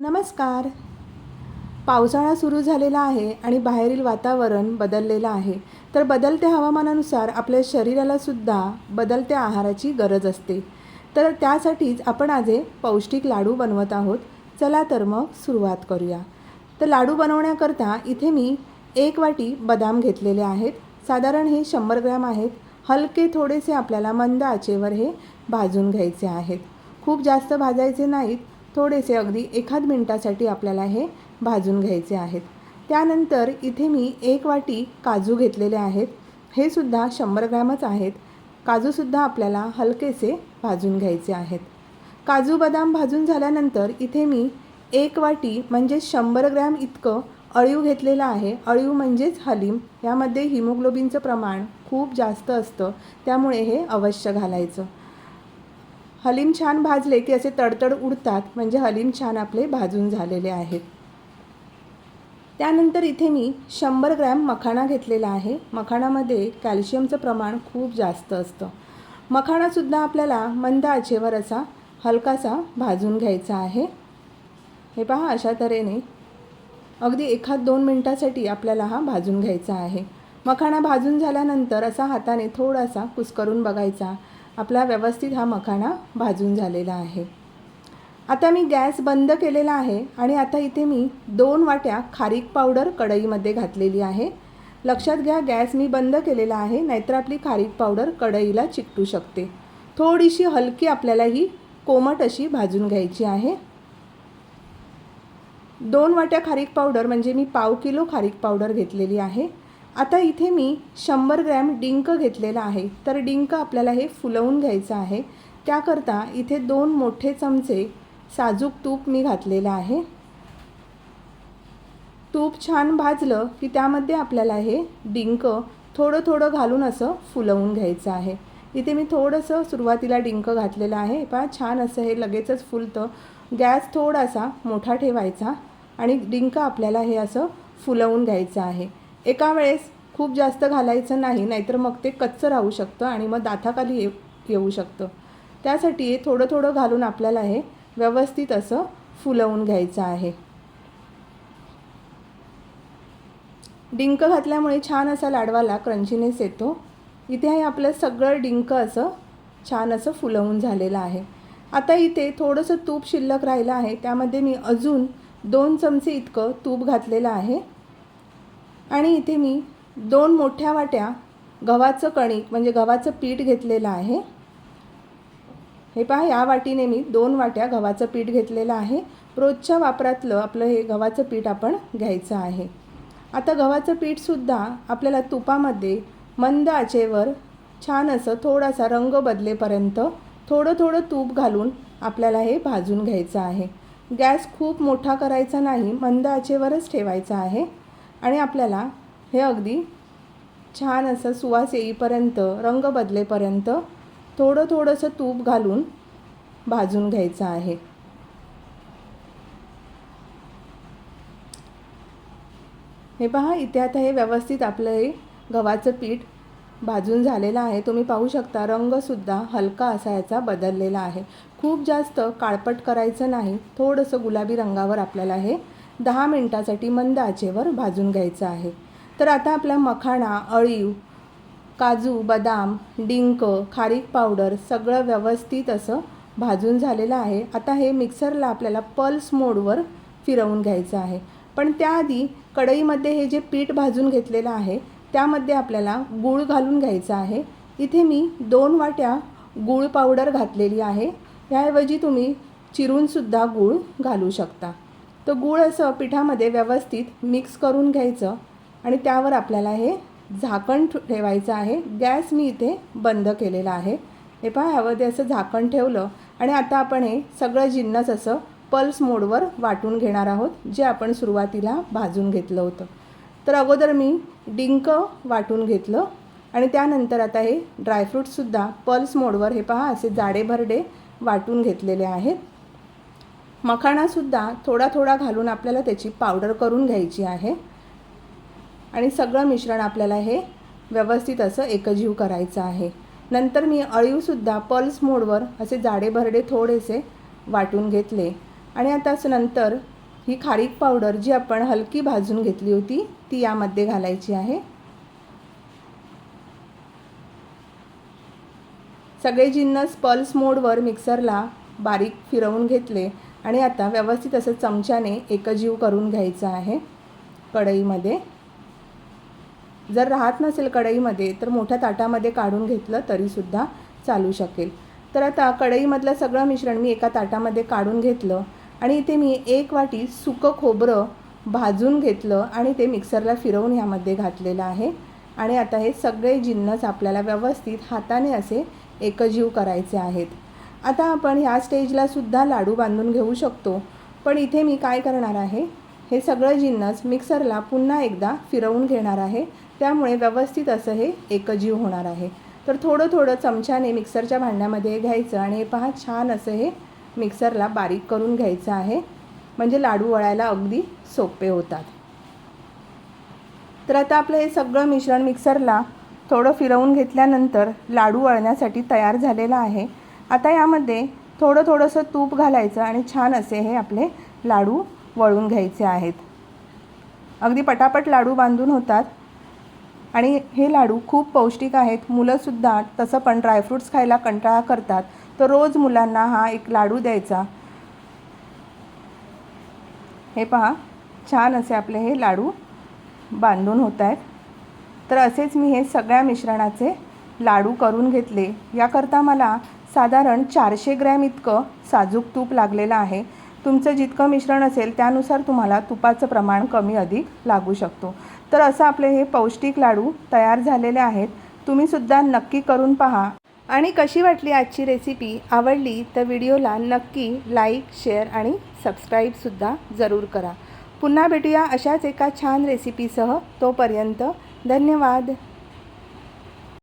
नमस्कार. पावसाळा सुरू झालेला आहे आणि बाहेरील वातावरण बदललेलं आहे. तर बदलत्या हवामानानुसार आपल्या शरीराला सुद्धा बदलत्या आहाराची गरज असते. तर त्यासाठीच आपण आज हे पौष्टिक लाडू बनवत आहोत. चला तर मग सुरुवात करूया. तर लाडू बनवण्याकरता इथे मी एक वाटी बदाम घेतलेले आहेत. साधारण हे शंभर ग्रॅम आहेत. हलके थोडेसे आपल्याला मंद आचेवर हे भाजून घ्यायचे आहेत. खूप जास्त भाजायचे नाहीत थोडेसे अगदी एखाद मिनटासाठी आपल्याला हे भाजून घ्यायचे आहेत. त्यानंतर इथे मी एक वाटी काजू घेतलेले आहेत. हे सुद्धा शंभर ग्रॅमच आहेत. काजूसुद्धा आपल्याला हलकेसे भाजून घ्यायचे आहेत. काजू बदाम भाजून झाल्यानंतर इथे मी एक वाटी म्हणजे शंभर ग्रॅम इतकं अळीव घेतलेलं आहे. अळीव म्हणजेच हलीम. यामध्ये हिमोग्लोबिनचं प्रमाण खूप जास्त असतं. त्यामुळे हे अवश्य घालायचं. हलीम छान भाजले की असे तडतड उडतात म्हणजे हलीम छान आपले भाजून झालेले आहेत. त्यानंतर इथे मी शंभर ग्रॅम मखाणा घेतलेला आहे. मखाणामध्ये कॅल्शियमचं प्रमाण खूप जास्त असतं. मखाणासुद्धा आपल्याला मंद आचेवर असा हलकासा भाजून घ्यायचा आहे. हे पहा अशा तऱ्हेने अगदी एखाद दोन मिनटासाठी आपल्याला हा भाजून घ्यायचा आहे. मखाणा भाजून झाल्यानंतर असा हाताने थोडासा कुस्करून बघायचा. आपला व्यवस्थित हा मखाणा भाजून झालेला आहे. आता मी गॅस बंद केलेला आहे आणि आता इथे मी दोन वाट्या खारीक पावडर कढईमध्ये घातलेली आहे. लक्षात घ्या गॅस मी बंद केलेला आहे नाहीतर आपली खारीक पावडर कढईला चिकटू शकते. थोडीशी हलकी आपल्याला ही कोमट अशी भाजून घ्यायची आहे. दोन वाट्या खारीक पावडर म्हणजे मी पाव किलो खारीक पावडर घेतलेली आहे. आता इथे मी शंभर ग्रॅम डिंक घेतलेला आहे. तर डिंक आपल्याला हे फुलवून घ्यायचं आहे. त्याकरता इथे दोन मोठे चमचे साजूक तूप मी घातलेलं आहे. तूप छान भाजलं की त्यामध्ये आपल्याला हे डिंक थोडं थोडं घालून असं फुलवून घ्यायचं आहे. इथे मी थोडंसं सुरुवातीला डिंक घातलेलं आहे. पहा छान असं हे लगेचच फुलतं. गॅस थोडासा मोठा ठेवायचा आणि डिंक आपल्याला हे असं फुलवून घ्यायचं आहे. एका वेळेस खूप जास्त घालायचं नाही नाहीतर मग ते कच्चं राहू शकतं आणि मग दाताखाली ये येऊ शकतं. त्यासाठी थोडं थोडं घालून आपल्याला हे व्यवस्थित असं फुलवून घ्यायचं आहे. डिंक घातल्यामुळे छान असा लाडवाला क्रंचीनेस येतो. इथे हे आपलं सगळं डिंक असं छान असं फुलवून झालेलं आहे. आता इथे थोडंसं तूप शिल्लक राहिलं आहे. त्यामध्ये मी अजून दोन चमचे इतकं तूप घातलेलं आहे. आणि इथे मी दोन मोठ्या वाट्या गव्हाचं कणिक म्हणजे गव्हाचं पीठ घेतलेलं आहे. हे पहा या वाटीने मी दोन वाट्या गव्हाचं पीठ घेतलेलं आहे. रोजच्या वापरातलं आपलं हे गव्हाचं पीठ आपण घ्यायचं आहे. आता गव्हाचं पीठसुद्धा आपल्याला तुपामध्ये मंद आचेवर छान असं थोडासा रंग बदलेपर्यंत थोडं थोडं तूप घालून आपल्याला हे भाजून घ्यायचं आहे. गॅस खूप मोठा करायचा नाही मंद आचेवरच ठेवायचा आहे. आणि आपल्याला हे अगदी छान असं सुवास येईपर्यंत रंग बदलेपर्यंत थोडं थोडंसं तूप घालून भाजून घ्यायचं आहे. हे पहा इथे आता हे व्यवस्थित आपलं हे गव्हाचं पीठ भाजून झालेलं आहे. तुम्ही पाहू शकता रंगसुद्धा हलका असा याचा बदललेला आहे. खूप जास्त काळपट करायचं नाही. थोडंसं गुलाबी रंगावर आपल्याला हे दहा मिनटासाठी मंद आचेवर भाजून घ्यायचं आहे. तर आता आपला मखाणा अळीव काजू बदाम डिंक खारीक पावडर सगळं व्यवस्थित असं भाजून झालेलं आहे. आता हे मिक्सरला आपल्याला पल्स मोडवर फिरवून घ्यायचं आहे. पण त्याआधी कढईमध्ये हे जे पीठ भाजून घेतलेलं आहे त्यामध्ये आपल्याला गूळ घालून घ्यायचं आहे. इथे मी दोन वाट्या गूळ पावडर घातलेली आहे. याऐवजी तुम्ही चिरूनसुद्धा गूळ घालू शकता. तर गूळ असं पिठामध्ये व्यवस्थित मिक्स करून घ्यायचं. आणि त्यावर आपल्याला हे झाकण ठेवायचं आहे. गॅस मी इथे बंद केलेला आहे. हे पहा यामध्ये असं झाकण ठेवलं आणि आता आपण हे सगळं जिन्नस असं पल्स मोडवर वाटून घेणार आहोत जे आपण सुरुवातीला भाजून घेतलं होतं. तर अगोदर मी डिंक वाटून घेतलं आणि त्यानंतर आता हे ड्रायफ्रूटसुद्धा पल्स मोडवर हे पहा असे जाडे भरडे वाटून घेतलेले आहेत. मखाणासुद्धा थोडा थोडा घालून आपल्याला त्याची पावडर करून घ्यायची आहे. आणि सगळं मिश्रण आपल्याला हे व्यवस्थित असं एकजीव करायचं आहे. नंतर मी अळीवसुद्धा पल्स मोडवर असे जाडे भरडे थोडेसे वाटून घेतले. आणि आताच नंतर ही खारीक पावडर जी आपण हलकी भाजून घेतली होती ती यामध्ये घालायची आहे. सगळे जिन्नस पल्स मोडवर मिक्सरला बारीक फिरवून घेतले आणि आता व्यवस्थित असं चमच्याने एकजीव करून घ्यायचं आहे कढईमध्ये. जर राहत नसेल कढईमध्ये तर मोठ्या ताटामध्ये काढून घेतलं तरीसुद्धा चालू शकेल. तर आता कढईमधलं सगळं मिश्रण मी एका ताटामध्ये काढून घेतलं आणि इथे मी एक वाटी सुकं खोबरं भाजून घेतलं आणि ते मिक्सरला फिरवून ह्यामध्ये घातलेलं आहे. आणि आता हे सगळे जिन्नस आपल्याला व्यवस्थित हाताने असे एकजीव करायचे आहेत. आता आपण ह्या स्टेजला सुद्धा लाडू बांधून घेऊ शकतो. पण इथे मी काय करणार आहे? हे सगळं जिन्नस मिक्सरला पुन्हा एकदा फिरवून घेणार आहे. त्यामुळे व्यवस्थित असं हे एकजीव होणार आहे. तर थोडं थोडं चमच्याने मिक्सरच्या भांड्यामध्ये घ्यायचं आणि हे पहा छान असं हे मिक्सरला बारीक करून घ्यायचं आहे. म्हणजे लाडू वळायला अगदी सोपे होतात. तर आता आपलं हे सगळं मिश्रण मिक्सरला थोडं फिरवून घेतल्यानंतर लाडू वळण्यासाठी तयार झालेलं आहे. आता यामध्ये थोडं थोडंसं तूप घालायचं आणि छान असे हे आपले लाडू वळून घ्यायचे आहेत. अगदी पटापट लाडू बांधून होतात. आणि हे लाडू खूप पौष्टिक आहेत. मुलंसुद्धा तसं पण ड्रायफ्रूट्स खायला कंटाळा करतात. तर रोज मुलांना हा एक लाडू द्यायचा. हे पहा छान असे आपले हे लाडू बांधून होत आहेत. तर असेच मी हे सगळ्या मिश्रणाचे लाडू करून घेतले. याकरता मला साधारण चारशे ग्रॅम इतकं साजूक तूप लागलेलं आहे. तुमचं जितकं मिश्रण असेल त्यानुसार तुम्हाला तुपाचं प्रमाण कमी अधिक लागू शकतो. तर असं आपले हे पौष्टिक लाडू तयार झालेले आहेत. तुम्हीसुद्धा नक्की करून पहा. आणि कशी वाटली आजची रेसिपी आवडली तर व्हिडिओला नक्की लाईक शेअर आणि सबस्क्राईबसुद्धा जरूर करा. पुन्हा भेटूया अशाच एका छान रेसिपीसह तोपर्यंत धन्यवाद.